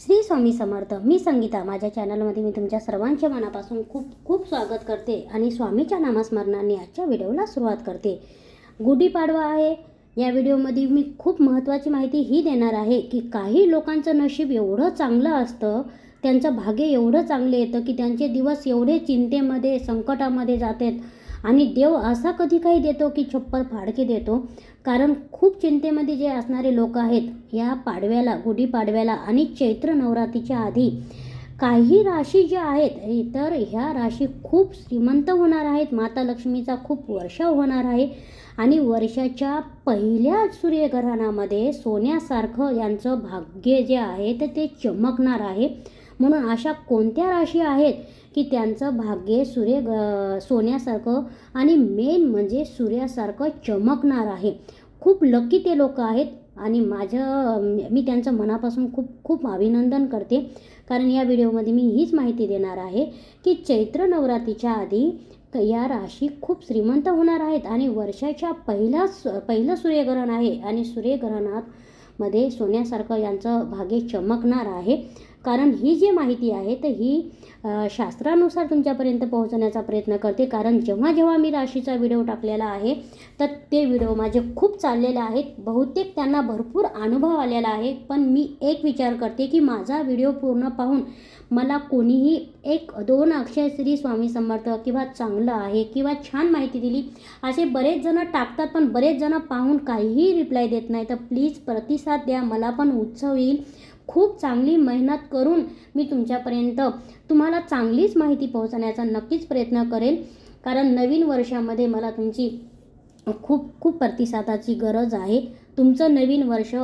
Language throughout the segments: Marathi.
श्री स्वामी समर्थ मी संगीता. माझ्या चॅनलमध्ये मी तुमच्या सर्वांच्या मनापासून खूप खूप स्वागत करते आणि स्वामीच्या नामस्मरणाने आजच्या व्हिडिओला सुरुवात करते. गुढीपाडवा आहे. या व्हिडिओमध्ये मी खूप महत्त्वाची माहिती ही देणार आहे की काही लोकांचं नशीब एवढं चांगलं असतं त्यांचं भाग्य एवढं चांगलं येतं की त्यांचे दिवस एवढे चिंतेमध्ये संकटामध्ये जातात. आणि देव असा कधी काही देतो की छप्पर फाडके देतो? कारण खूप चिंतेमध्ये जे असणारे लोक आहेत या पाडव्याला गुढीपाडव्याला आणि चैत्र नवरात्रीच्या आधी काही राशी ज्या आहेत तर ह्या राशी खूप श्रीमंत होणार आहेत. माता लक्ष्मीचा खूप वर्षाव होणार आहे. आणि वर्षाच्या पहिल्या सूर्यग्रहणामध्ये सोन्यासारखं यांचं भाग्य जे आहे तर ते चमकणार आहे. म्हणून अशा कोणत्या राशी आहेत की त्यांचं भाग्य सूर्य ग सोन्यासारखं आणि मेन म्हणजे सूर्यासारखं चमकणार आहे? खूप लकी ते लोक आहेत आणि माझं मी त्यांचं मनापासून खूप खूप अभिनंदन करते. कारण या व्हिडिओमध्ये मी हीच माहिती देणार आहे की चैत्र नवरात्रीच्या आधी तर या राशी खूप श्रीमंत होणार आहेत आणि वर्षाच्या पहिला पहिलं सूर्यग्रहण आहे आणि सूर्यग्रहणात मध्ये सोन्यासारखं यांचं भाग्य चमकणार आहे. कारण ही जी माहिती आहे तर ही शास्त्रानुसार तुमच्यापर्यंत पोहोचण्याचा प्रयत्न करते. कारण जेव्हा जेव्हा मी राशीचा व्हिडिओ टाकलेला आहे तर ते व्हिडिओ माझे खूप चाललेले आहेत. बहुतेक त्यांना भरपूर अनुभव आलेला आहे. पण मी एक विचार करते की माझा व्हिडिओ पूर्ण पाहून मला कोणीही एक दोन अक्षय श्री स्वामी समर्थ किंवा चांगलं आहे किंवा छान माहिती दिली असे बरेच जणं टाकतात. पण बरेच जणं पाहून काहीही रिप्लाय देत नाही. तर प्लीज प्रतिसाद द्या. मला पण उत्सव येईल. खूप चांगली मेहनत करून मी तुमच्यापर्यंत तुम्हाला चांगलीच माहिती पोहोचण्याचा नक्कीच प्रयत्न करेल कारण नवीन वर्षामध्ये मला तुमची खूप खूप प्रतिसादाची गरज आहे. तुमचं नवीन वर्ष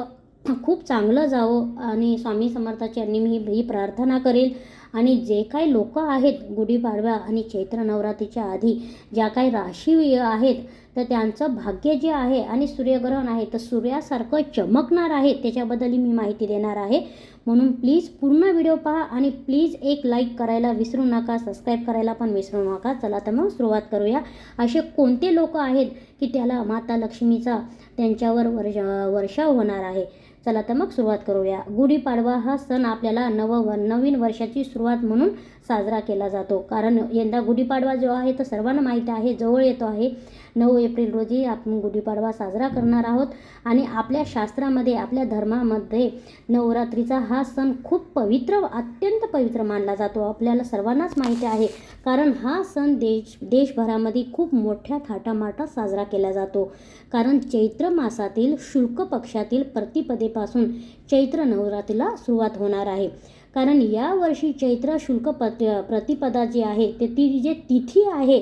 खूप चांगलं जावं आणि स्वामी समर्थाची मी ही प्रार्थना करेल. आणि जे काही लोक आहेत गुढीपाडव्या आणि चैत्र नवरात्रीच्या आधी ज्या काही राशी आहेत तर त्यांचं भाग्य जे आहे आणि सूर्यग्रहण आहे तर सूर्यासारखं चमकणार आहे त्याच्याबद्दल मी माहिती देणार आहे. म्हणून प्लीज पूर्ण व्हिडिओ पहा आणि प्लीज एक लाईक करायला विसरू नका सबस्क्राईब करायला पण विसरू नका. चला तर मग सुरुवात करूया. असे कोणते लोक आहेत की त्याला माता लक्ष्मीचा त्यांच्यावर वर्ष वर्षाव होणार आहे? चला तर मग सुरुवात करूया. गुढीपाडवा हा सण आपल्याला नव नवीन वर्षाची सुरुवात म्हणून साजरा केला जातो. कारण यंदा गुढीपाडवा जो आहे तो सर्वांना माहीत आहे जवळ येतो आहे. नऊ एप्रिल रोजी आपण गुढीपाडवा साजरा करणार आहोत. आणि आपल्या शास्त्रामध्ये आपल्या धर्मामध्ये नवरात्रीचा हा सण खूप पवित्र अत्यंत पवित्र मानला जातो. आपल्याला सर्वांनाच माहिती आहे. कारण हा सण देश देशभरामध्ये खूप मोठ्या थाटामाटात साजरा केला जातो. कारण चैत्र मासातील शुल्क पक्षातील प्रतिपदे तारखेपासून चैत्र नवरात्रीला सुरुवात होणार आहे. कारण यावर्षी चैत्र शुल्क पत प्रतिपदा जे आहे ते ती जे तिथी आहे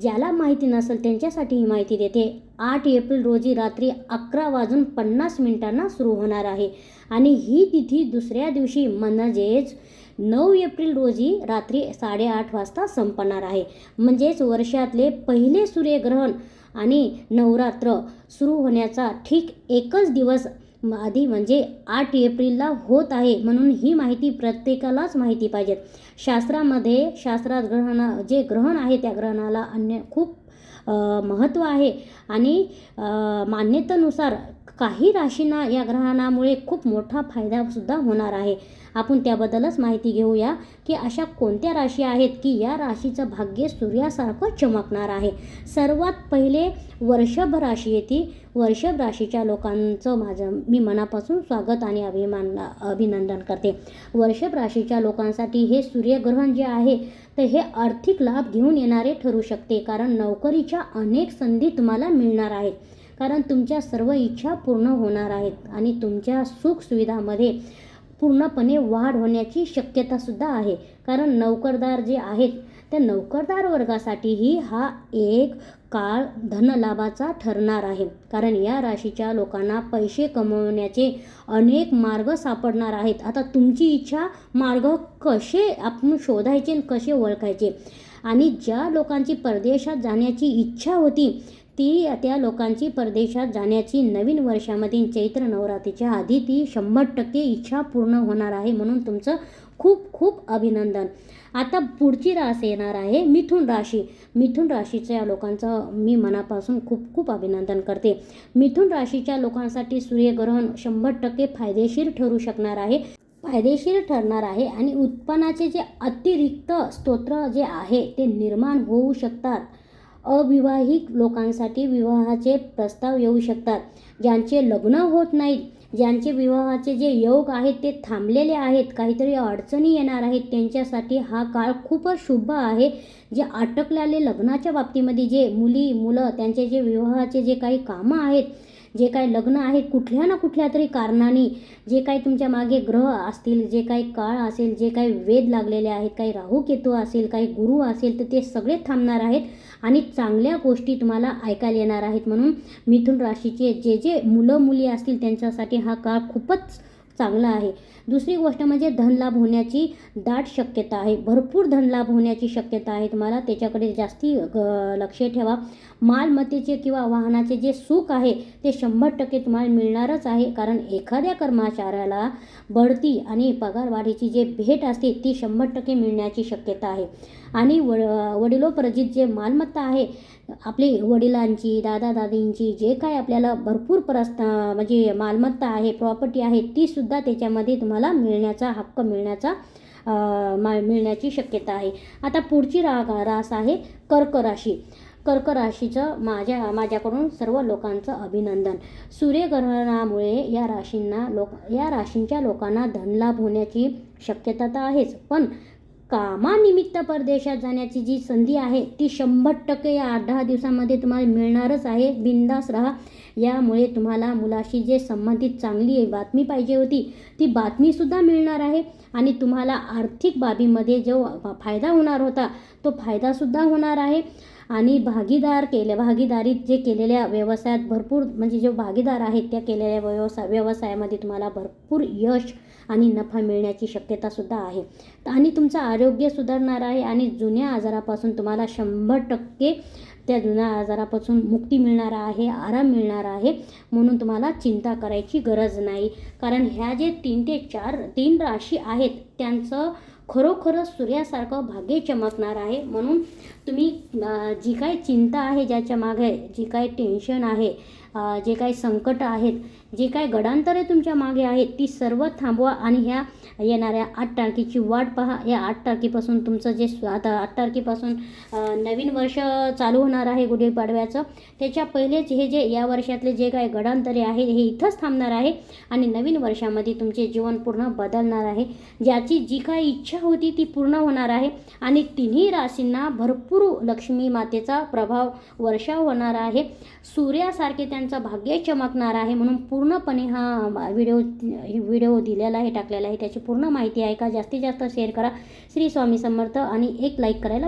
ज्याला माहिती नसेल त्यांच्यासाठी ही माहिती देते. आठ एप्रिल रोजी रात्री अकरा वाजून पन्नास मिनिटांना सुरू होणार आहे. आणि ही तिथी दुसऱ्या दिवशी म्हणजेच नऊ एप्रिल रोजी रात्री साडेआठ वाजता संपणार आहे. म्हणजेच वर्षातले पहिले सूर्यग्रहण आणि नवरात्र सुरू होण्याचा ठीक एकच दिवस आधी म्हणजे आठ एप्रिलला होत आहे म्हणून ही माहिती प्रत्येकालाच माहिती पाहिजे. शास्त्रामध्ये शास्त्रात ग्रहणा जे ग्रहण आहे त्या ग्रहणाला अन्य खूप महत्त्व आहे. आणि मान्यतेनुसार काही राशींना या ग्रहणामुळे खूप मोठा फायदासुद्धा होणार आहे. आपण त्याबद्दलच माहिती घेऊया की अशा कोणत्या राशी आहेत की या राशीचं भाग्य सूर्यासारखं चमकणार आहे. सर्वात पहिले वर्षभ राशी येते. वर्षभ राशीच्या लोकांचं माझं मी मनापासून स्वागत आणि अभिमान अभिनंदन करते. वर्षभ राशीच्या लोकांसाठी हे सूर्यग्रहण जे आहे तर हे आर्थिक लाभ घेऊन येणारे ठरू शकते कारण नोकरीच्या अनेक संधी तुम्हाला मिळणार आहेत. कारण तुमच्या सर्व इच्छा पूर्ण होणार आहेत आणि तुमच्या सुखसुविधामध्ये पूर्णपणे वाढ होण्याची शक्यतासुद्धा आहे. कारण नोकरदार जे आहेत त्या नोकरदार वर्गासाठीही हा एक काळ धनलाभाचा ठरणार आहे. कारण या राशीच्या लोकांना पैसे कमवण्याचे अनेक मार्ग सापडणार आहेत. आता तुमची इच्छा मार्ग कसे आपण शोधायचे कसे ओळखायचे? आणि ज्या लोकांची परदेशात जाण्याची इच्छा होती ती त्या लोकांची परदेशात जाण्याची नवीन वर्षामधील चैत्र नवरात्रीच्या आधी ती शंभर टक्के इच्छा पूर्ण होणार आहे म्हणून तुमचं खूप खूप अभिनंदन. आता पुढची रास येणार आहे मिथुन राशी. मिथुन राशीच्या लोकांचं मी मनापासून खूप खूप अभिनंदन करते. मिथुन राशीच्या लोकांसाठी सूर्यग्रहण शंभर टक्के फायदेशीर ठरू शकणार आहे. फायदेशीर ठरणार आहे आणि उत्पन्नाचे जे अतिरिक्त स्तोत्र जे आहे ते निर्माण होऊ शकतात. अविवाहित लोकांसाठी विवाहाचे प्रस्ताव येऊ शकतात. ज्यांचे लग्न होत नाहीत ज्यांचे विवाहाचे जे योग आहेत ते थांबलेले आहेत काहीतरी अडचणी येणार आहेत त्यांच्यासाठी हा काळ खूपच शुभ आहे. जे अटकलेले लग्नाच्या बाबतीमध्ये जे मुली मुलं त्यांचे जे विवाहाचे जे काही कामं आहेत जे काही लग्न आहे कुठल्या ना कुठल्या तरी कारणाने जे काही तुमच्या मागे ग्रह असतील जे काही काळ असेल जे काही वेद लागलेले आहेत काही राहू केतू असेल काही गुरु असेल तर ते सगळे थांबणार आहेत आणि चांगल्या गोष्टी तुम्हाला ऐकायला येणार आहेत. म्हणून मिथुन राशीचे जे जे मुलं मुली असतील त्यांच्यासाठी हा काळ खूपच चांगला आहे. दुसरी गोष्ट म्हणजे धनलाभ होण्याची दाट शक्यता आहे. भरपूर धनलाभ होण्याची शक्यता आहे तुम्हाला. त्याच्याकडे जास्ती ग- लक्ष ठेवा. मालमत्तेचे किंवा वाहनाचे जे सुख आहे ते शंभर टक्के तुम्हाला मिळणारच आहे. कारण एखाद्या कर्मचाऱ्याला बढती आणि पगारवाढीची जे भेट असते ती शंभर टक्के मिळण्याची शक्यता आहे. आणि व वडिलोपरजित जे मालमत्ता आहे आपली वडिलांची दादा दादींची जे काय आपल्याला भरपूर परस्त म्हणजे मालमत्ता आहे प्रॉपर्टी आहे ती सु सुद्धा त्याच्यामध्ये तुम्हाला मिळण्याचा हक्क मिळण्याचा मा मिळण्याची शक्यता आहे. आता पुढची रा रास आहे कर्क राशी कर्क राशीचं माझ्या माझ्याकडून सर्व लोकांचं अभिनंदन. सूर्यग्रहणामुळे या राशींना लोक या राशींच्या लोकांना धनलाभ होण्याची शक्यता तर आहेच पण कामानिमित्त परदेशात जाण्याची जी संधी आहे ती शंभर टक्के या आठ दहा दिवसामध्ये तुम्हाला मिळणारच आहे. बिंदास राहा. यामुळे तुम्हाला मुलाशी जे संबंधित चांगली बातमी पाहिजे होती ती बातमीसुद्धा मिळणार आहे आणि तुम्हाला आर्थिक बाबीमध्ये जो फायदा होणार होता तो फायदासुद्धा होणार आहे. आणि भागीदार केले भागीदारीत जे केलेल्या व्यवसायात भरपूर म्हणजे जे भागीदार आहेत त्या केलेल्या व्यवसाय व्यवसायामध्ये तुम्हाला भरपूर यश आणि नफा मिळण्याची शक्यतासुद्धा आहे. आणि तुमचं आरोग्य सुधारणार आहे आणि जुन्या आजारापासून तुम्हाला शंभर टक्के त्या जुन्या आजारापासून मुक्ती मिळणार आहे आराम मिळणार आहे म्हणून तुम्हाला चिंता करायची गरज नाही. कारण ह्या जे तीन ते चार तीन राशी आहेत त्यांचं खरोखरच सूर्यासारखं भाग्य चमकणार आहे. म्हणून तुम्ही जी काय चिंता आहे ज्याच्या मागे जी काय टेन्शन आहे जे काही संकट आहेत जे काही गडांतरे तुमच्या मागे आहेत ती सर्व थांबवा आणि ह्या येणाऱ्या आठ तारखेची वाट पहा. या आठ तारखेपासून तुमचं जे आता आठ तारखेपासून नवीन वर्ष चालू होणार आहे गुढीपाडव्याचं. त्याच्या पहिलेच हे जे या वर्षातले जे काही गडांतरे आहे हे इथंच थांबणार आहे आणि नवीन वर्षामध्ये तुमचे जीवन पूर्ण बदलणार आहे. ज्याची जी काही इच्छा होती ती पूर्ण होणार आहे आणि तिन्ही राशींना भरपूर लक्ष्मी मातेचा प्रभाव वर्षाव होणार आहे. सूर्यासारखे त्यांचं भाग्य चमकणार आहे म्हणून पूर्णपणे हा व्हिडिओ व्हिडिओ दिलेला आहे टाकलेला आहे. त्याची पूर्ण माहिती आहे का? जास्तीत जास्त शेअर करा. श्री स्वामी समर्थ आणि एक लाईक करायला